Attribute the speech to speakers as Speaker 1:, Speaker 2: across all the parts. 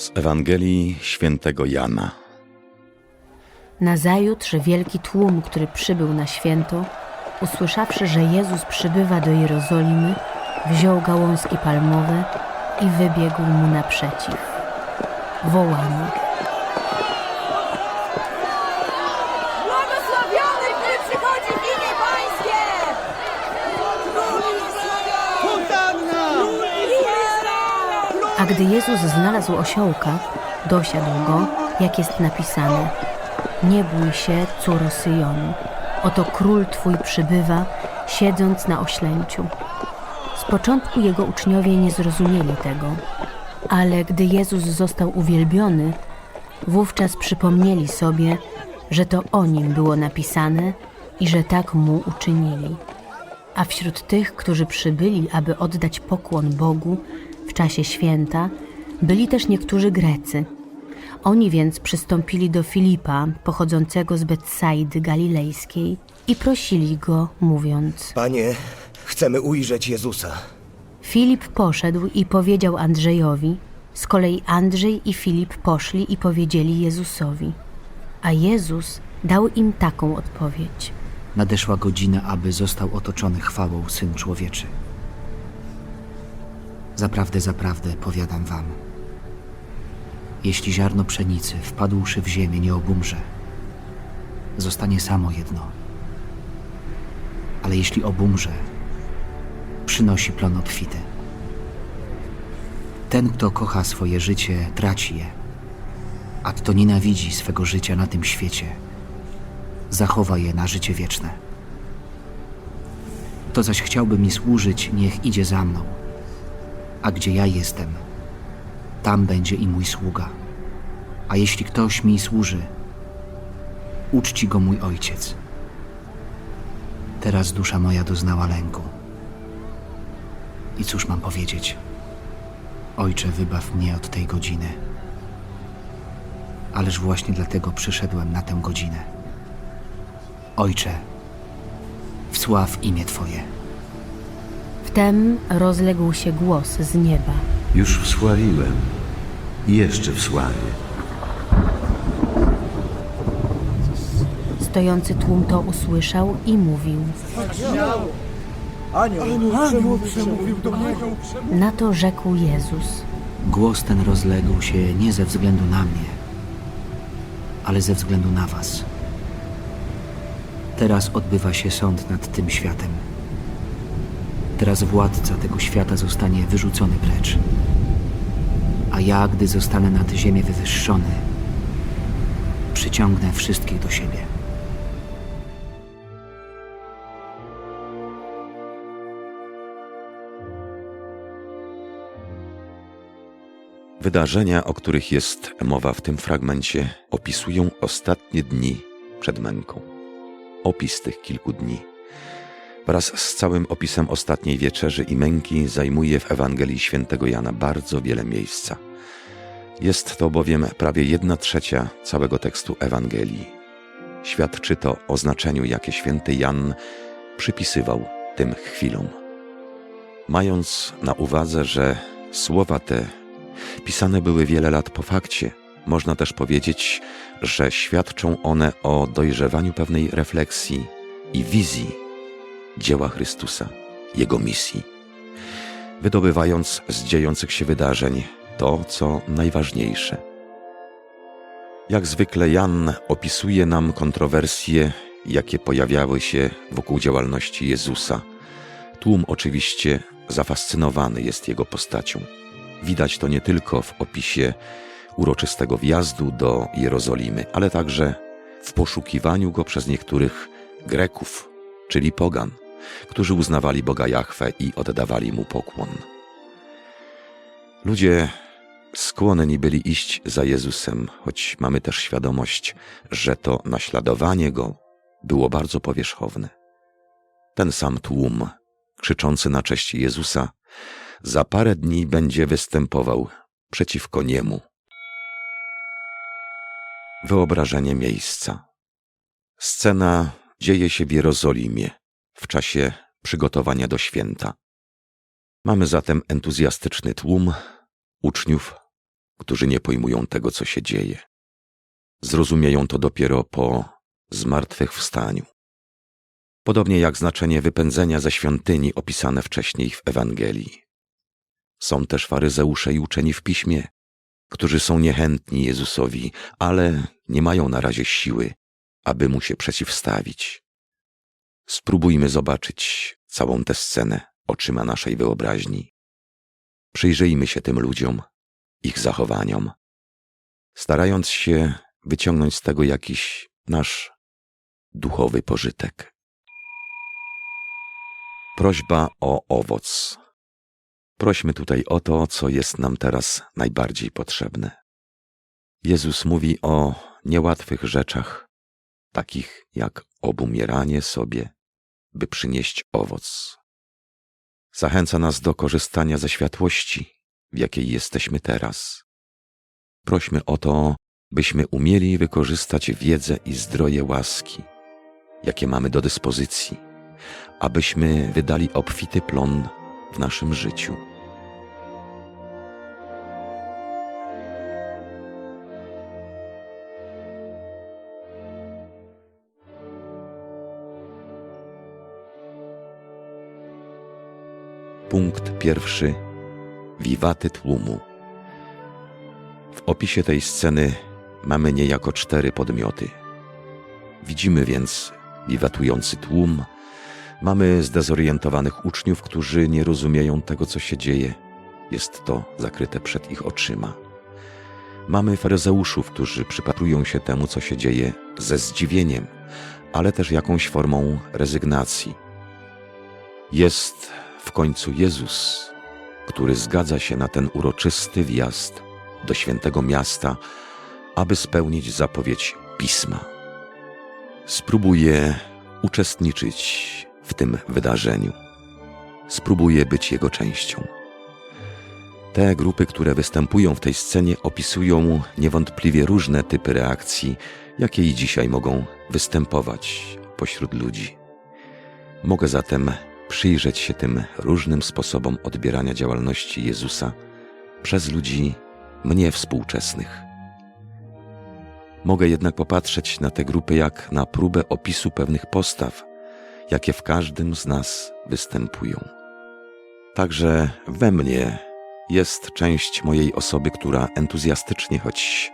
Speaker 1: Z Ewangelii świętego Jana.
Speaker 2: Nazajutrz wielki tłum, który przybył na święto, usłyszawszy, że Jezus przybywa do Jerozolimy, wziął gałązki palmowe i wybiegł mu naprzeciw. Wołano.
Speaker 3: Błogosławiony, który przychodzi w imię Pańskie!
Speaker 2: A gdy Jezus znalazł osiołka, dosiadł go, jak jest napisane: Nie bój się, córo Syjonu, oto król twój przybywa, siedząc na oślęciu. Z początku jego uczniowie nie zrozumieli tego, ale gdy Jezus został uwielbiony, wówczas przypomnieli sobie, że to o nim było napisane i że tak mu uczynili. A wśród tych, którzy przybyli, aby oddać pokłon Bogu w czasie święta, byli też niektórzy Grecy. Oni więc przystąpili do Filipa, pochodzącego z Betsaidy Galilejskiej, i prosili go, mówiąc:
Speaker 4: Panie, chcemy ujrzeć Jezusa.
Speaker 2: Filip poszedł i powiedział Andrzejowi. Z kolei Andrzej i Filip poszli i powiedzieli Jezusowi. A Jezus dał im taką odpowiedź.
Speaker 5: Nadeszła godzina, aby został otoczony chwałą Syn Człowieczy. Zaprawdę, zaprawdę, powiadam wam. Jeśli ziarno pszenicy, wpadłszy w ziemię, nie obumrze, zostanie samo jedno. Ale jeśli obumrze, przynosi plon obfity. Ten, kto kocha swoje życie, traci je, a kto nienawidzi swego życia na tym świecie, zachowa je na życie wieczne. Kto zaś chciałby mi służyć, niech idzie za mną. A gdzie ja jestem, tam będzie i mój sługa. A jeśli ktoś mi służy, uczci go mój ojciec. Teraz dusza moja doznała lęku. I cóż mam powiedzieć? Ojcze, wybaw mnie od tej godziny. Ależ właśnie dlatego przyszedłem na tę godzinę. Ojcze, wsław imię Twoje.
Speaker 2: Wtem rozległ się głos z nieba.
Speaker 6: Już wsławiłem i jeszcze wsławię.
Speaker 2: Stojący tłum to usłyszał i mówił. Na to rzekł Jezus.
Speaker 5: Głos ten rozległ się nie ze względu na mnie, ale ze względu na Was. Teraz odbywa się sąd nad tym światem. Teraz władca tego świata zostanie wyrzucony precz. A ja, gdy zostanę nad ziemię wywyższony, przyciągnę wszystkich do siebie.
Speaker 1: Wydarzenia, o których jest mowa w tym fragmencie, opisują ostatnie dni przed męką. Opis tych kilku dni. Wraz z całym opisem ostatniej wieczerzy i męki zajmuje w Ewangelii świętego Jana bardzo wiele miejsca. Jest to bowiem prawie jedna trzecia całego tekstu Ewangelii. Świadczy to o znaczeniu, jakie święty Jan przypisywał tym chwilom. Mając na uwadze, że słowa te pisane były wiele lat po fakcie, można też powiedzieć, że świadczą one o dojrzewaniu pewnej refleksji i wizji dzieła Chrystusa, Jego misji, wydobywając z dziejących się wydarzeń to, co najważniejsze. Jak zwykle Jan opisuje nam kontrowersje, jakie pojawiały się wokół działalności Jezusa. Tłum oczywiście zafascynowany jest jego postacią. Widać to nie tylko w opisie uroczystego wjazdu do Jerozolimy, ale także w poszukiwaniu go przez niektórych Greków, czyli pogan, którzy uznawali Boga Jahwe i oddawali mu pokłon. Ludzie skłonni byli iść za Jezusem, choć mamy też świadomość, że to naśladowanie go było bardzo powierzchowne. Ten sam tłum, krzyczący na cześć Jezusa, za parę dni będzie występował przeciwko niemu. Wyobrażenie miejsca. Scena dzieje się w Jerozolimie w czasie przygotowania do święta. Mamy zatem entuzjastyczny tłum uczniów którzy nie pojmują tego, co się dzieje. Zrozumieją to dopiero po zmartwychwstaniu. Podobnie jak znaczenie wypędzenia ze świątyni opisane wcześniej w Ewangelii. Są też faryzeusze i uczeni w piśmie, którzy są niechętni Jezusowi, ale nie mają na razie siły, aby mu się przeciwstawić. Spróbujmy zobaczyć całą tę scenę oczyma naszej wyobraźni. Przyjrzyjmy się tym ludziom, ich zachowaniom, starając się wyciągnąć z tego jakiś nasz duchowy pożytek. Prośba o owoc. Prośmy tutaj o to, co jest nam teraz najbardziej potrzebne. Jezus mówi o niełatwych rzeczach, takich jak obumieranie sobie, by przynieść owoc. Zachęca nas do korzystania ze światłości, w jakiej jesteśmy teraz. Prośmy o to, byśmy umieli wykorzystać wiedzę i zdroje łaski, jakie mamy do dyspozycji, abyśmy wydali obfity plon w naszym życiu. Punkt pierwszy. Wiwaty tłumu. W opisie tej sceny mamy niejako cztery podmioty. Widzimy więc wiwatujący tłum, mamy zdezorientowanych uczniów, którzy nie rozumieją tego, co się dzieje. Jest to zakryte przed ich oczyma. Mamy faryzeuszów, którzy przypatrują się temu, co się dzieje, ze zdziwieniem, ale też jakąś formą rezygnacji. Jest w końcu Jezus, który zgadza się na ten uroczysty wjazd do świętego miasta, aby spełnić zapowiedź pisma. Spróbuję uczestniczyć w tym wydarzeniu. Spróbuję być jego częścią. Te grupy, które występują w tej scenie, opisują niewątpliwie różne typy reakcji, jakie i dzisiaj mogą występować pośród ludzi. Mogę zatem przyjrzeć się tym różnym sposobom odbierania działalności Jezusa przez ludzi mnie współczesnych. Mogę jednak popatrzeć na te grupy jak na próbę opisu pewnych postaw, jakie w każdym z nas występują. Także we mnie jest część mojej osoby, która entuzjastycznie, choć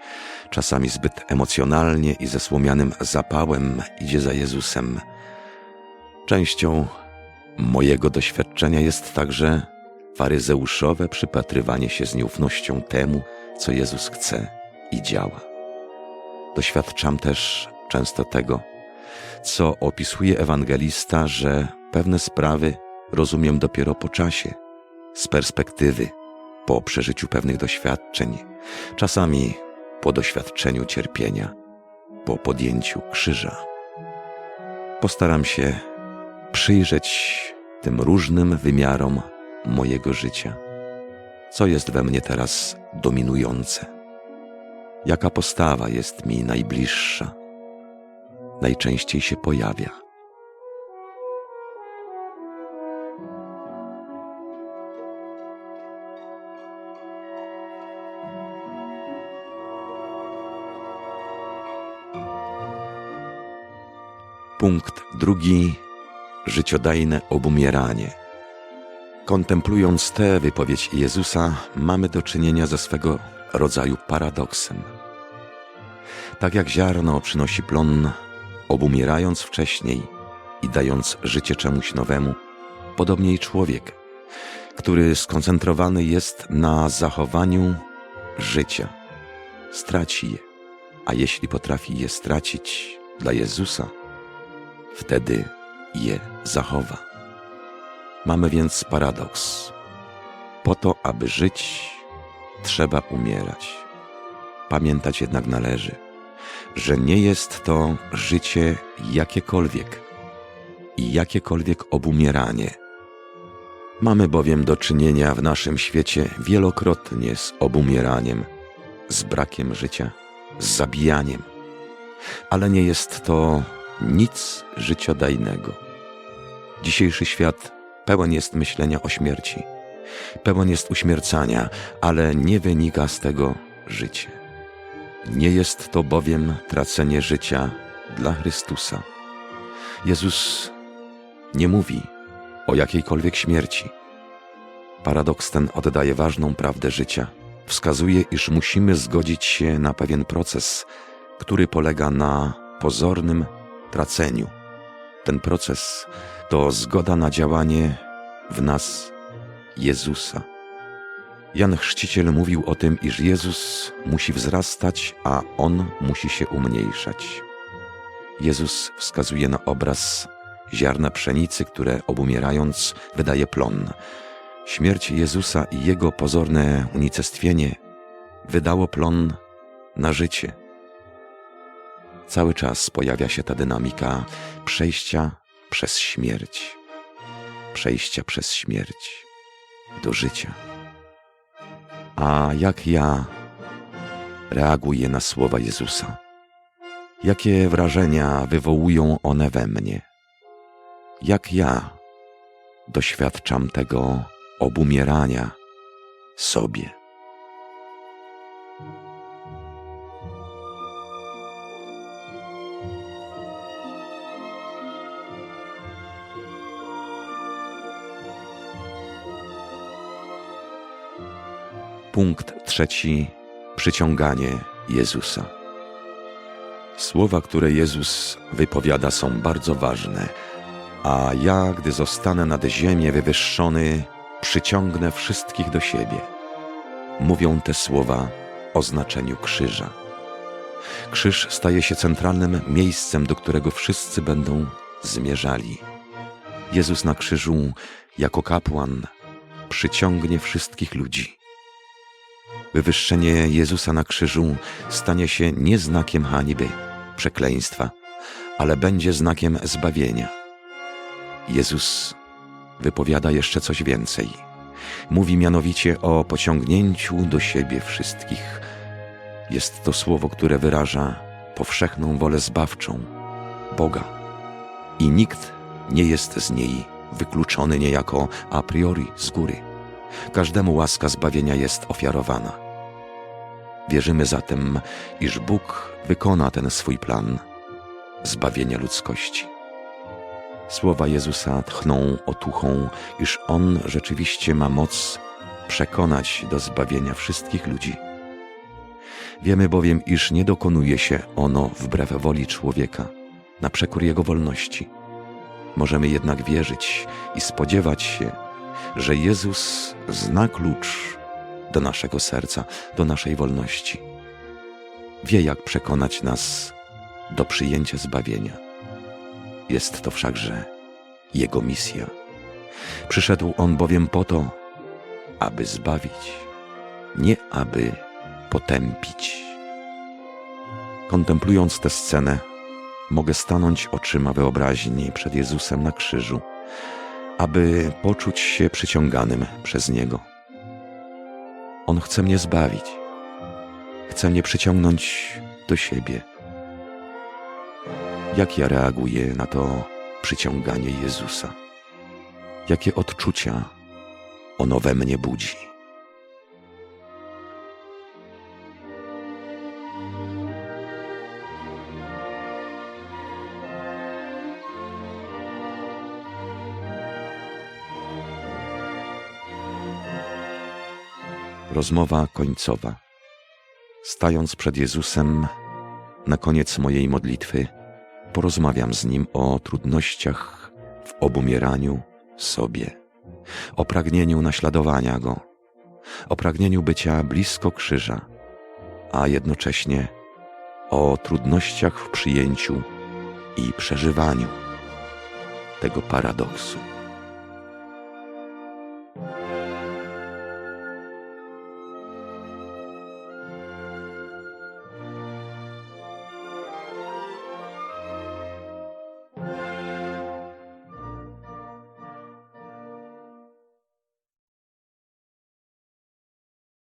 Speaker 1: czasami zbyt emocjonalnie i ze słomianym zapałem idzie za Jezusem. Częścią mojego doświadczenia jest także faryzeuszowe przypatrywanie się z nieufnością temu, co Jezus chce i działa. Doświadczam też często tego, co opisuje ewangelista, że pewne sprawy rozumiem dopiero po czasie, z perspektywy, po przeżyciu pewnych doświadczeń, czasami po doświadczeniu cierpienia, po podjęciu krzyża. Postaram się przyjrzeć tym różnym wymiarom mojego życia. Co jest we mnie teraz dominujące? Jaka postawa jest mi najbliższa? Najczęściej się pojawia. Punkt drugi życiodajne obumieranie. Kontemplując tę wypowiedź Jezusa, mamy do czynienia ze swego rodzaju paradoksem. Tak jak ziarno przynosi plon, obumierając wcześniej i dając życie czemuś nowemu, podobnie i człowiek, który skoncentrowany jest na zachowaniu życia, straci je, a jeśli potrafi je stracić dla Jezusa, wtedy je zachowa. Mamy więc paradoks. Po to, aby żyć, trzeba umierać. Pamiętać jednak należy, że nie jest to życie jakiekolwiek i jakiekolwiek obumieranie. Mamy bowiem do czynienia w naszym świecie wielokrotnie z obumieraniem, z brakiem życia, z zabijaniem, ale nie jest to nic życiodajnego. Dzisiejszy świat pełen jest myślenia o śmierci, pełen jest uśmiercania, ale nie wynika z tego życie. Nie jest to bowiem tracenie życia dla Chrystusa. Jezus nie mówi o jakiejkolwiek śmierci. Paradoks ten oddaje ważną prawdę życia. Wskazuje, iż musimy zgodzić się na pewien proces, który polega na pozornym traceniu. Ten proces to zgoda na działanie w nas Jezusa. Jan Chrzciciel mówił o tym, iż Jezus musi wzrastać, a On musi się umniejszać. Jezus wskazuje na obraz ziarna pszenicy, które obumierając wydaje plon. Śmierć Jezusa i Jego pozorne unicestwienie wydało plon na życie. Cały czas pojawia się ta dynamika przejścia przez śmierć, przejścia przez śmierć do życia. A jak ja reaguję na słowa Jezusa? Jakie wrażenia wywołują one we mnie? Jak ja doświadczam tego obumierania sobie? Punkt trzeci. Przyciąganie Jezusa. Słowa, które Jezus wypowiada, są bardzo ważne. A ja, gdy zostanę nad ziemię wywyższony, przyciągnę wszystkich do siebie. Mówią te słowa o znaczeniu krzyża. Krzyż staje się centralnym miejscem, do którego wszyscy będą zmierzali. Jezus na krzyżu, jako kapłan, przyciągnie wszystkich ludzi. Wywyższenie Jezusa na krzyżu stanie się nie znakiem hańby, przekleństwa, ale będzie znakiem zbawienia. Jezus wypowiada jeszcze coś więcej. Mówi mianowicie o pociągnięciu do siebie wszystkich. Jest to słowo, które wyraża powszechną wolę zbawczą Boga. I nikt nie jest z niej wykluczony niejako a priori z góry. Każdemu łaska zbawienia jest ofiarowana. Wierzymy zatem, iż Bóg wykona ten swój plan zbawienia ludzkości. Słowa Jezusa tchną otuchą, iż On rzeczywiście ma moc przekonać do zbawienia wszystkich ludzi. Wiemy bowiem, iż nie dokonuje się ono wbrew woli człowieka, na przekór jego wolności. Możemy jednak wierzyć i spodziewać się, że Jezus zna klucz do naszego serca, do naszej wolności. Wie, jak przekonać nas do przyjęcia zbawienia. Jest to wszakże Jego misja. Przyszedł On bowiem po to, aby zbawić, nie aby potępić. Kontemplując tę scenę, mogę stanąć oczyma wyobraźni przed Jezusem na krzyżu, aby poczuć się przyciąganym przez Niego. On chce mnie zbawić, chce mnie przyciągnąć do siebie. Jak ja reaguję na to przyciąganie Jezusa? Jakie odczucia ono we mnie budzi? Rozmowa końcowa. Stając przed Jezusem, na koniec mojej modlitwy, porozmawiam z Nim o trudnościach w obumieraniu sobie, o pragnieniu naśladowania Go, o pragnieniu bycia blisko krzyża, a jednocześnie o trudnościach w przyjęciu i przeżywaniu tego paradoksu.